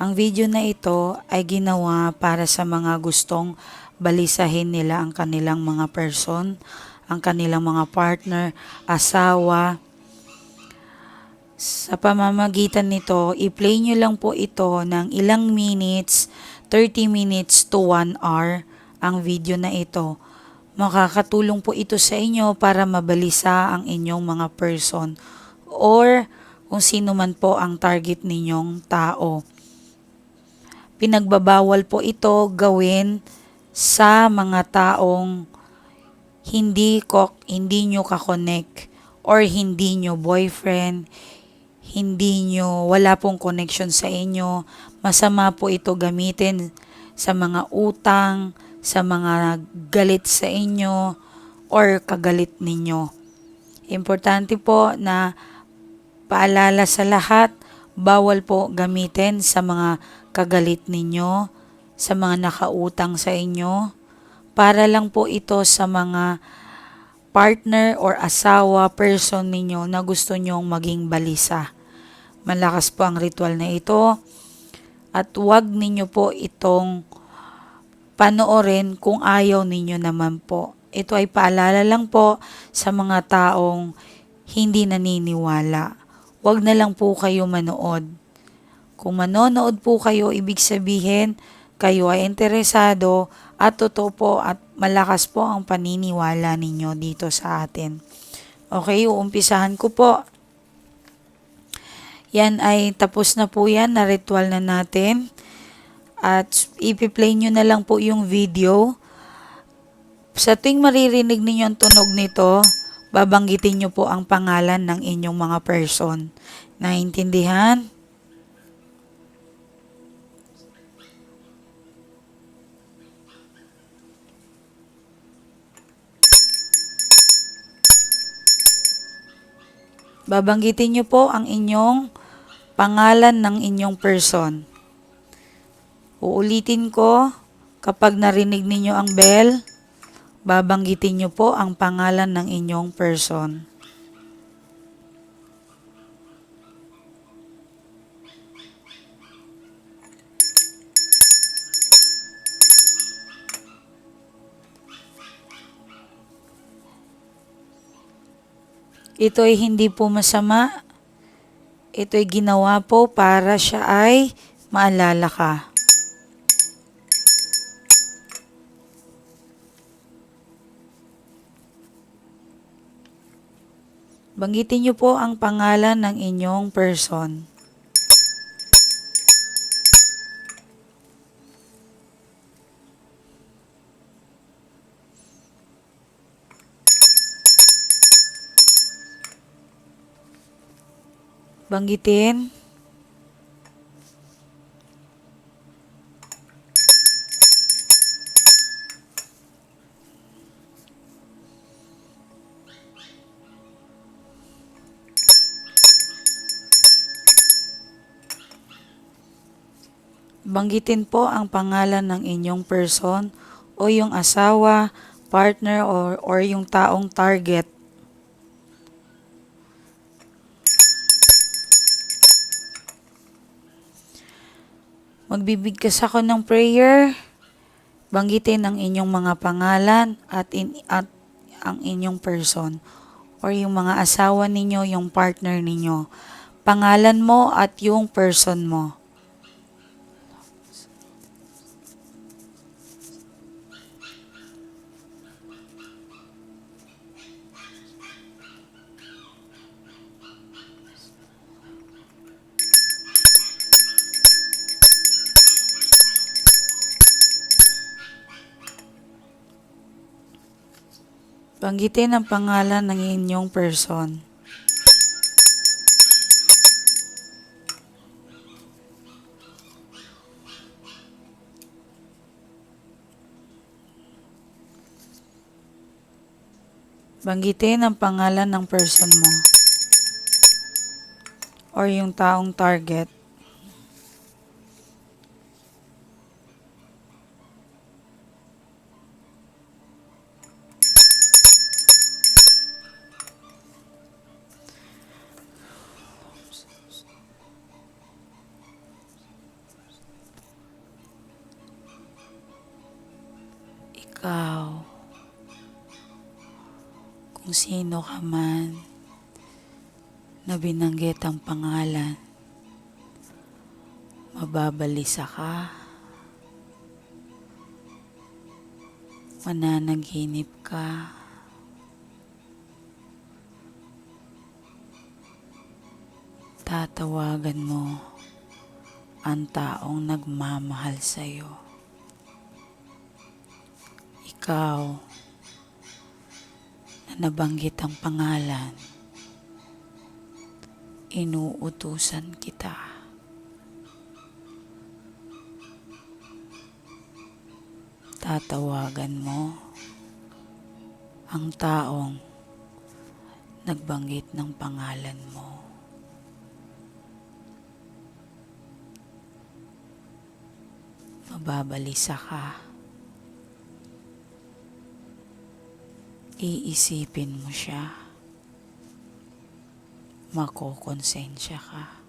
Ang video na ito ay ginawa para sa mga gustong balisahin nila ang kanilang mga person, ang kanilang mga partner, asawa. Sa pamamagitan nito, i-play nyo lang po ito ng ilang minutes, 30 minutes to 1 hour ang video na ito. Makakatulong po ito sa inyo para mabalisa ang inyong mga person or kung sino man po ang target ninyong tao. Pinagbabawal po ito gawin sa mga taong hindi ko hindi nyo ka-connect or hindi nyo boyfriend, hindi nyo wala pong connection sa inyo. Masama po ito gamitin sa mga utang, sa mga galit sa inyo or kagalit ninyo. Importante po na paalala sa lahat, bawal po gamitin sa mga kagalit ninyo, sa mga nakautang sa inyo. Para lang po ito sa mga partner or asawa, person ninyo na gusto nyong maging balisa. Malakas po ang ritual na ito at huwag ninyo po itong panoorin kung ayaw ninyo naman po. Ito ay paalala lang po sa mga taong hindi naniniwala. Huwag na lang po kayo manood. Kung manonood po kayo, ibig sabihin kayo ay interesado at totoo po at malakas po ang paniniwala ninyo dito sa atin. Okay, uumpisahan ko po. Yan ay tapos na po yan na ritual na natin. At ipi-play nyo na lang po yung video. Sa tuwing maririnig ninyo ang tunog nito, babanggitin nyo po ang pangalan ng inyong mga person. Naintindihan? Babanggitin nyo po ang inyong pangalan ng inyong person. Uulitin ko, kapag narinig ninyo ang bell, babanggitin nyo po ang pangalan ng inyong person. Ito ay hindi po masama. Ito ay ginawa po para siya ay maalala ka. Banggitin niyo po ang pangalan ng inyong person. Banggitin. Banggitin po ang pangalan ng inyong person o yung asawa, partner, or, or yung taong target. Magbibigkas ako ng prayer. Banggitin ang inyong mga pangalan at, in, at ang inyong person or yung mga asawa ninyo, yung partner ninyo. Pangalan mo at yung person mo. Banggitin ang pangalan ng inyong person. Banggitin ang pangalan ng person mo or yung taong target. Binanggit ang pangalan, mababalisa ka, mananaginip ka, tatawagan mo ang taong nagmamahal sa'yo. Ikaw na nabanggit ang pangalan, inuutusan kita. Tatawagan mo ang taong nagbanggit ng pangalan mo. Mababalisa ka. Iisipin mo siya. Makokonsensya ka.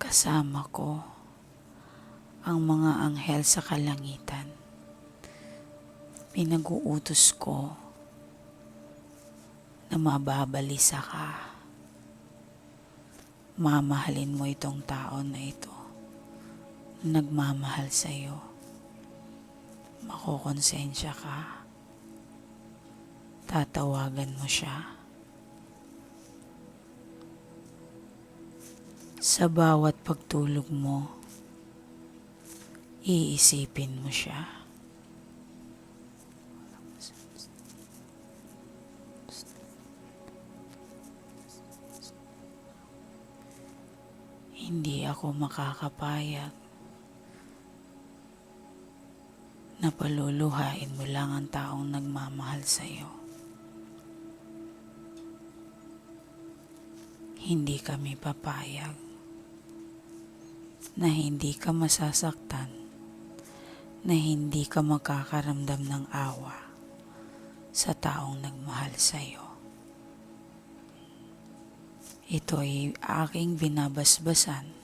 Kasama ko ang mga anghel sa kalangitan. Pinag-uutos ko na mababalisa ka. Mamahalin mo itong tao na ito nagmamahal sa iyo. Makokonsensya ka. Tatawagan mo siya. Sa bawat pagtulog mo, iisipin mo siya. Hindi ako makakapayag na paluluhain mo lang ang taong nagmamahal sa iyo. Hindi kami papayag na hindi ka masasaktan, na hindi ka makakaramdam ng awa sa taong nagmahal sa iyo. Ito ay aking binabasbasan.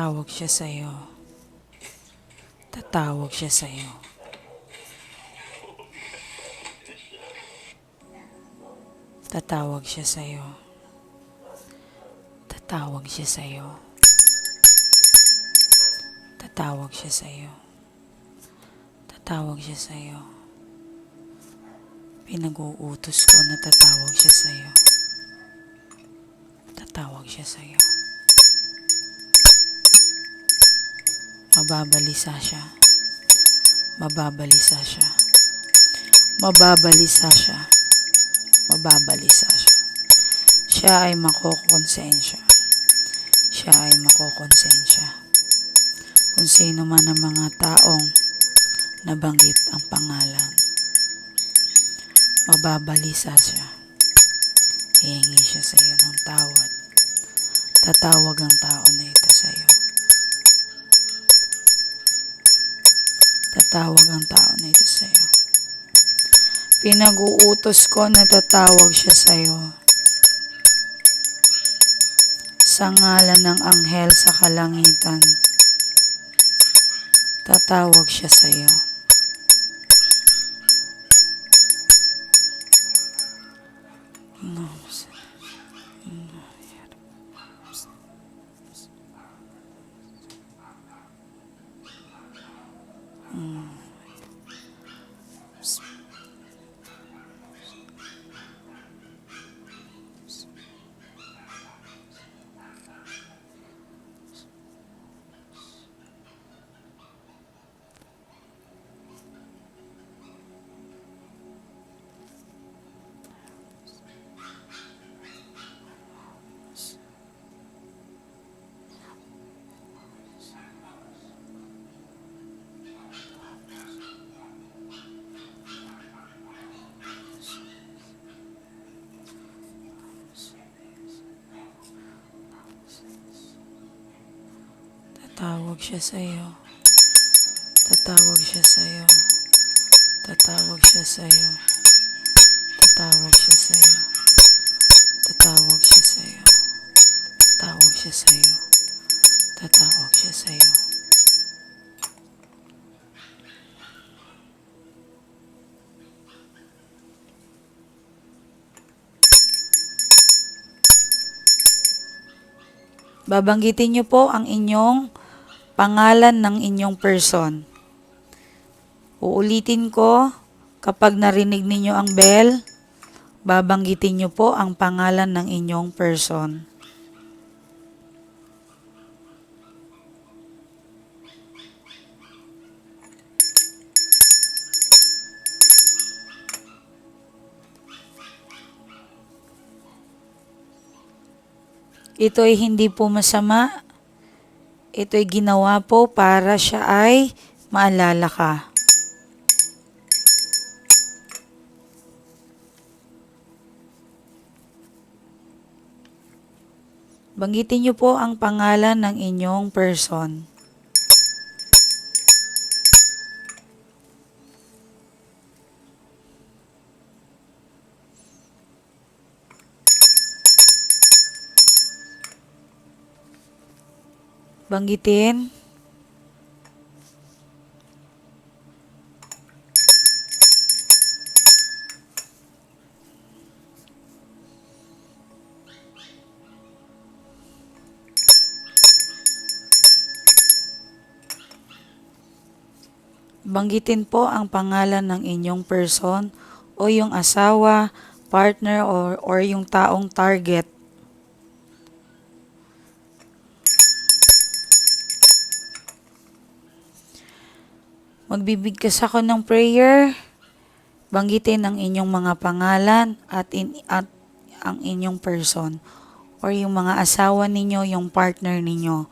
Tatawag siya sa iyo. Tatawag siya sa iyo. Tatawag siya sa iyo. Tatawag siya sa iyo. Tatawag siya sa iyo. Tatawag siya sa iyo. Pinag-uutos ko na tatawag siya sa iyo. Tatawag siya sa iyo. Mababalisa siya. Mababalisa siya. Mababalisa siya. Mababalisa siya. Siya ay makokonsensya. Siya ay makokonsensya. Kung sino man ang mga taong nabanggit ang pangalan. Mababalisa siya. Hihingi siya sa iyo ng tawad. Tatawag ang tao na ito sa iyo. Tatawag ang tao na ito sa iyo. Pinag-uutos ko na tatawag siya sa iyo. Sa ngalan ng anghel sa kalangitan, tatawag siya sa Tatawag siya sa'yo. Tatawag siya sa'yo. Tatawag siya sa'yo. Tatawag siya sa'yo. Tatawag siya sa'yo. Tatawag siya sa'yo. Tatawag siya sa'yo. Babanggitin niyo po ang inyong pangalan ng inyong person. Uulitin ko, kapag narinig ninyo ang bell, babanggitin niyo po ang pangalan ng inyong person. Ito ay hindi po masama. Ito ay ginawa po para siya ay maalala ka. Banggitin niyo po ang pangalan ng inyong person. Banggitin. Banggitin po ang pangalan ng inyong person o yung asawa, partner, or, or yung taong target. Magbibigkas ako ng prayer. Banggitin ang inyong mga pangalan at, in, at ang inyong person or yung mga asawa ninyo, yung partner ninyo.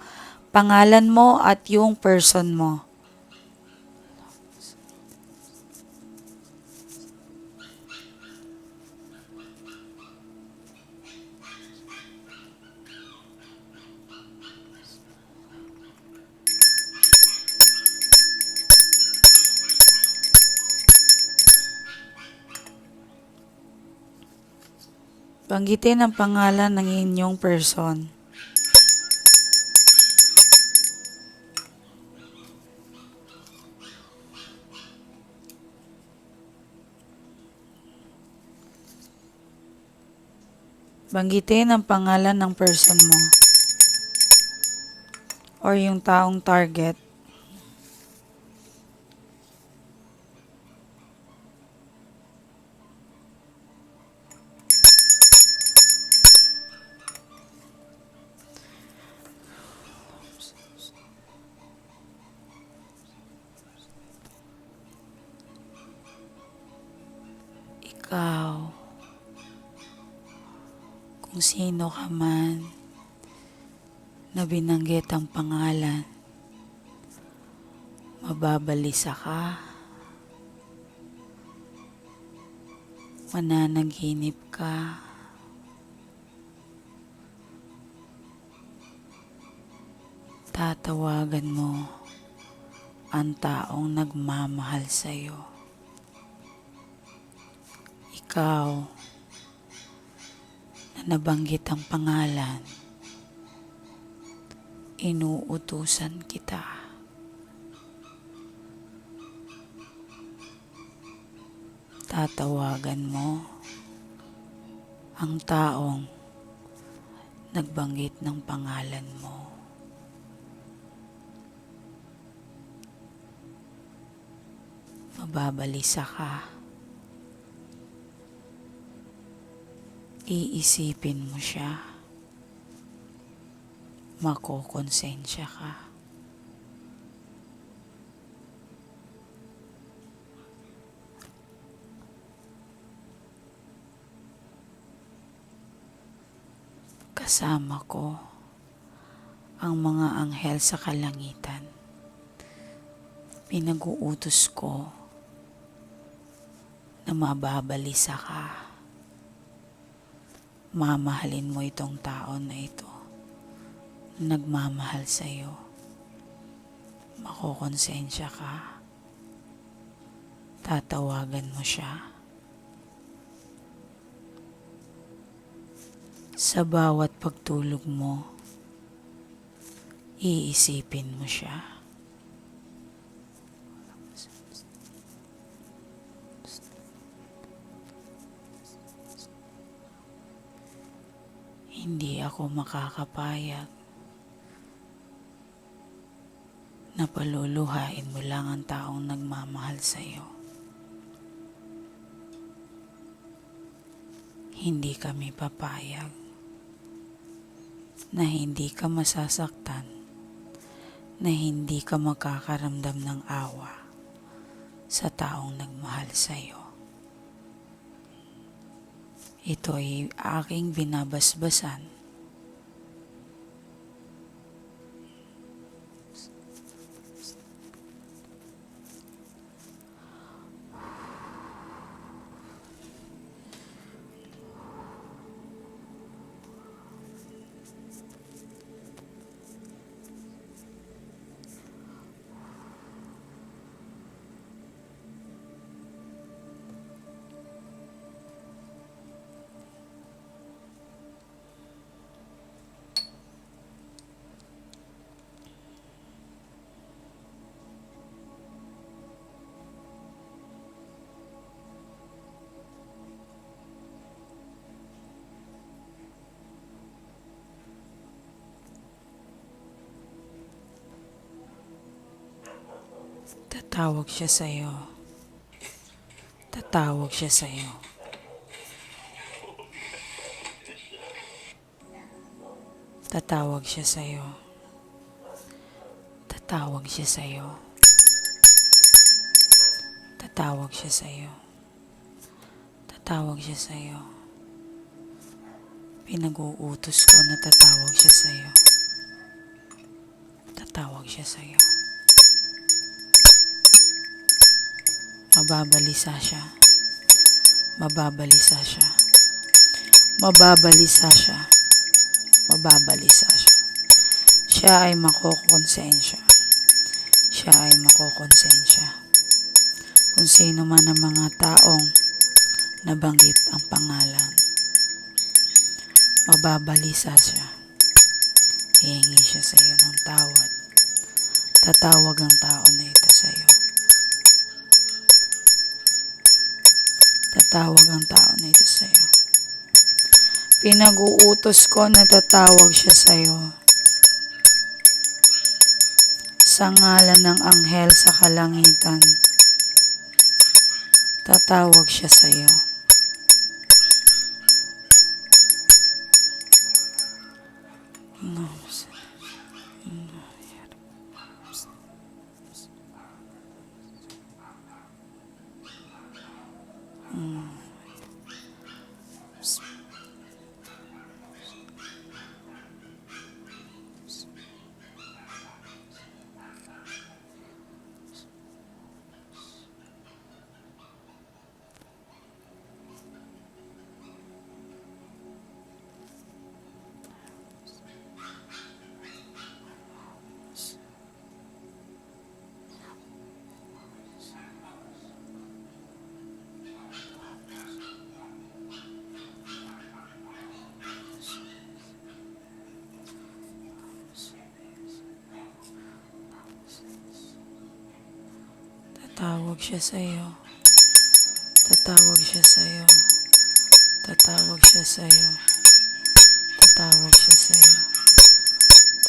Pangalan mo at yung person mo. Banggitin ang pangalan ng inyong person. Banggitin ang pangalan ng person mo. Or yung taong target. Sino ka man na binanggit ang pangalan, mababalisa ka, mananaginip ka, tatawagan mo ang taong nagmamahal sa'yo. Ikaw nabanggit ang pangalan, inuutusan kita. Tatawagan mo ang taong nagbanggit ng pangalan mo. Mababalisa ka. Iisipin mo siya. Makokonsensya ka. Kasama ko ang mga anghel sa kalangitan. Pinag-uutos ko na mababalisa ka mamahalin mo itong tao na ito. Nagmamahal sa iyo. makokonsensya ka. Tatawagan mo siya. Sa bawat pagtulog mo, iisipin mo siya. Hindi ako makakapayag na paluluhain mo lang ang taong nagmamahal sa iyo. Hindi kami papayag na hindi ka masasaktan, na hindi ka makakaramdam ng awa sa taong nagmahal sa iyo. Ito ay aking binabasbasan Tatawag siya sa iyo. Tatawag siya sa iyo. Tatawag siya sa iyo. Tatawag siya sa iyo. Tatawag siya sa iyo. Tatawag siya sa iyo. Pinag-uutos ko na tatawag siya sa iyo. Tatawag siya sa iyo. Mababalisa siya. Mababalisa siya. Mababalisa siya. Mababalisa siya. Siya ay makokonsensya. Siya ay makokonsensya. Kung sino man ang mga taong nabanggit ang pangalan. Mababalisa siya. Hihingi siya sa iyo ng tawad. Tatawag ang tao na ito sa iyo. Tatawag ang tao na ito sa iyo. Pinag-uutos ko na tatawag siya sa iyo. Sa ngalan ng anghel sa kalangitan. Tatawag siya sa Tatawag siya sa iyo. Tatawag siya sa iyo. Tatawag siya sa iyo. Tatawag siya sa iyo.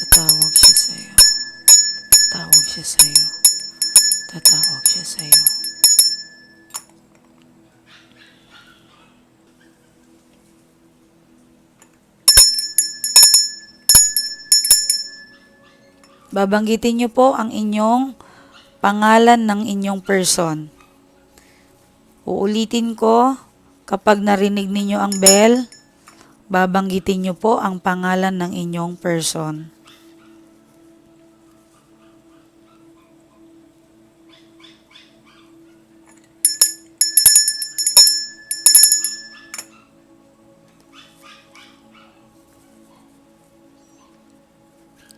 Tatawag siya sa iyo. Tatawag siya sa iyo. Tatawag siya sa iyo. Babanggitin niyo po ang inyong pangalan ng inyong person. Uulitin ko, kapag narinig ninyo ang bell, babanggitin niyo po ang pangalan ng inyong person.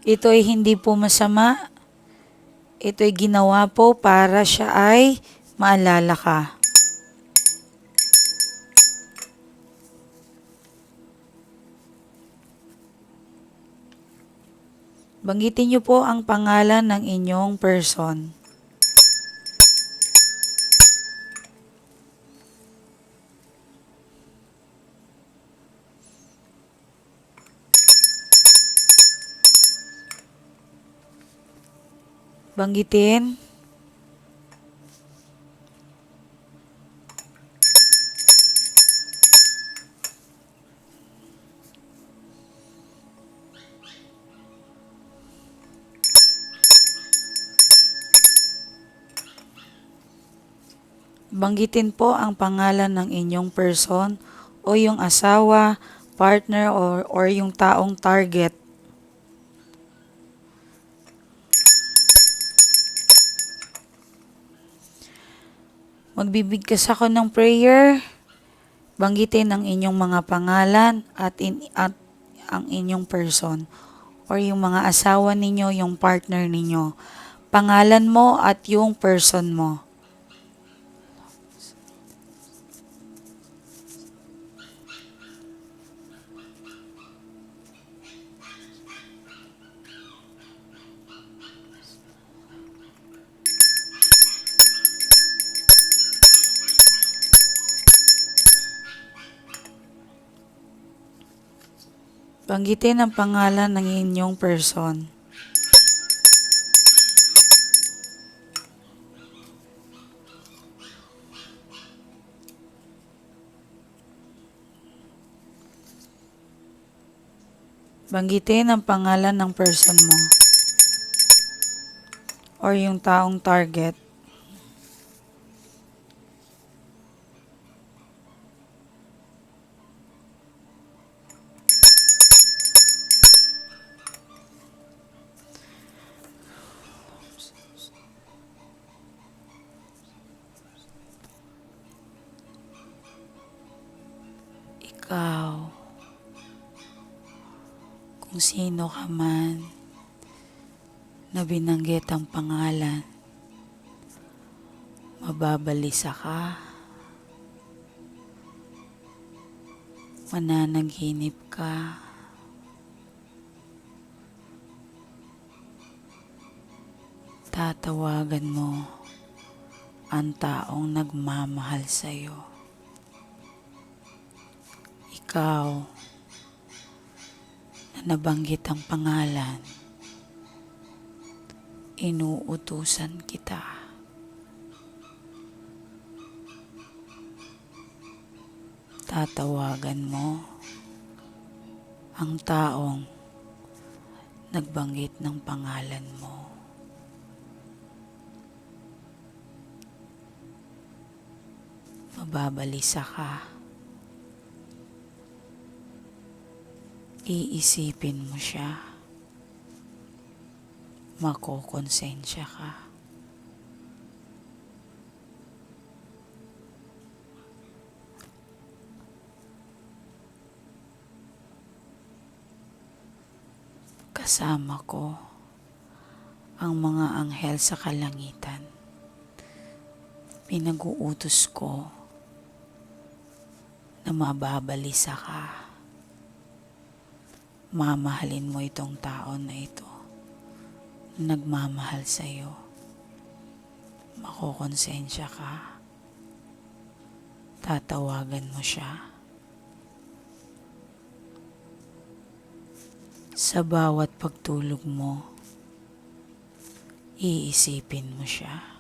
Ito ay hindi po masama ito'y ginawa po para siya ay maalala ka. Banggitin niyo po ang pangalan ng inyong person. Banggitin. Banggitin po ang pangalan ng inyong person o yung asawa, partner, or, or yung taong target. Magbibigkas ako ng prayer. Banggitin ang inyong mga pangalan at, in, at ang inyong person or yung mga asawa ninyo, yung partner ninyo. Pangalan mo at yung person mo. Banggitin ang pangalan ng inyong person. Banggitin ang pangalan ng person mo. Or yung taong target. Ka man na binanggit ang pangalan, mababalisa ka, mananaginip ka, tatawagan mo ang taong nagmamahal sa'yo. Ikaw, nabanggit ang pangalan, inuutusan kita. Tatawagan mo ang taong nagbanggit ng pangalan mo. Mababalisa ka. Iisipin mo siya. Makokonsensya ka. Kasama ko ang mga anghel sa kalangitan. Pinag-uutos ko na mababalisa ka mamahalin mo itong tao na ito na nagmamahal sa iyo. Makokonsensya ka. Tatawagan mo siya. Sa bawat pagtulog mo, iisipin mo siya.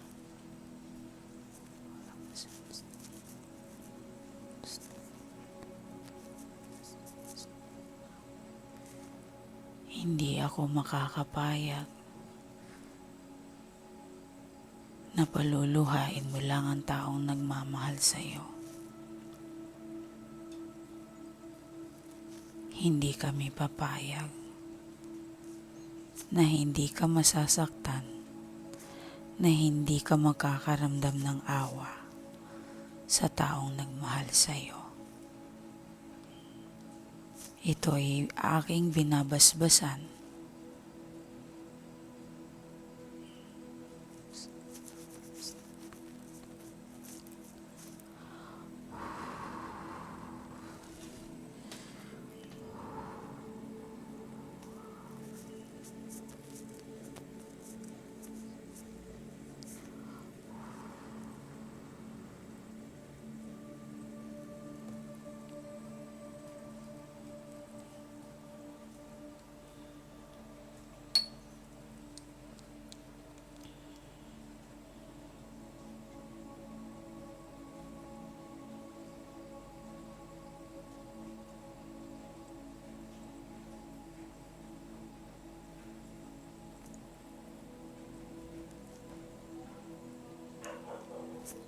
Hindi ako makakapayag na paluluhain mo lang ang taong nagmamahal sa iyo. Hindi kami papayag na hindi ka masasaktan, na hindi ka makakaramdam ng awa sa taong nagmahal sa iyo. Ito ay aking binabasbasan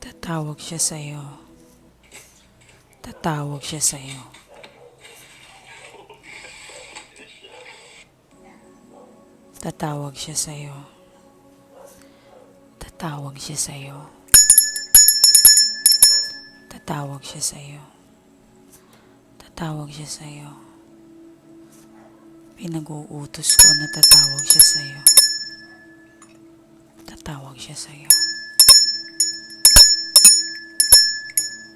Tatawag siya sa iyo. Tatawag siya sa iyo. Tatawag siya sa iyo. Tatawag siya sa iyo. Tatawag siya sa iyo. Tatawag siya sa iyo. Pinag-uutos ko na tatawag siya sa iyo. Tatawag siya sa iyo.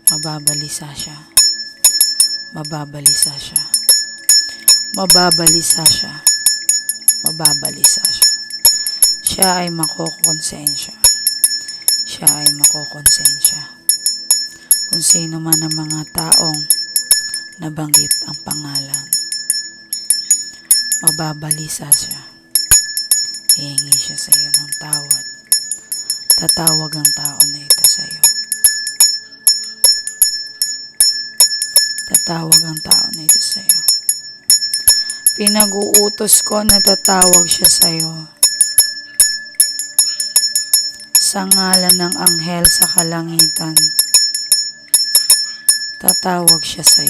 Mababalisa siya. Mababalisa siya. Mababalisa siya. Mababalisa siya. Siya ay makokonsensya. Siya ay makokonsensya. Kung sino man ang mga taong nabanggit ang pangalan. Mababalisa siya. Hihingi siya sa iyo ng tawad. Tatawag ang tao na ito sa iyo. Tatawag ang tao na ito sa iyo. Pinag-uutos ko na tatawag siya sa iyo. Sa ngalan ng anghel sa kalangitan. Tatawag siya sa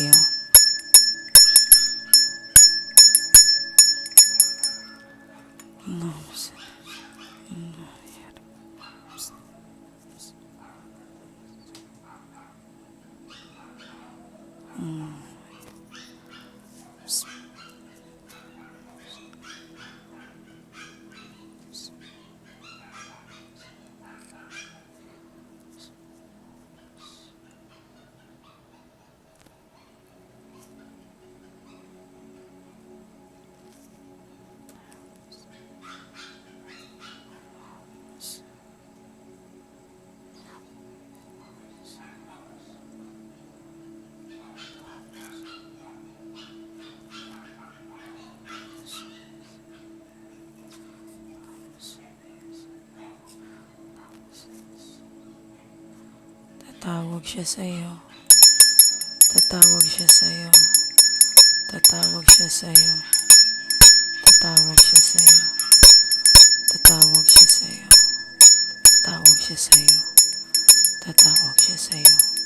Tatawag siya sa iyo. Tatawag siya sa iyo. Tatawag siya sa iyo. Tatawag siya sa iyo. Tatawag siya sa iyo. Tatawag siya sa iyo. Tatawag siya sa iyo.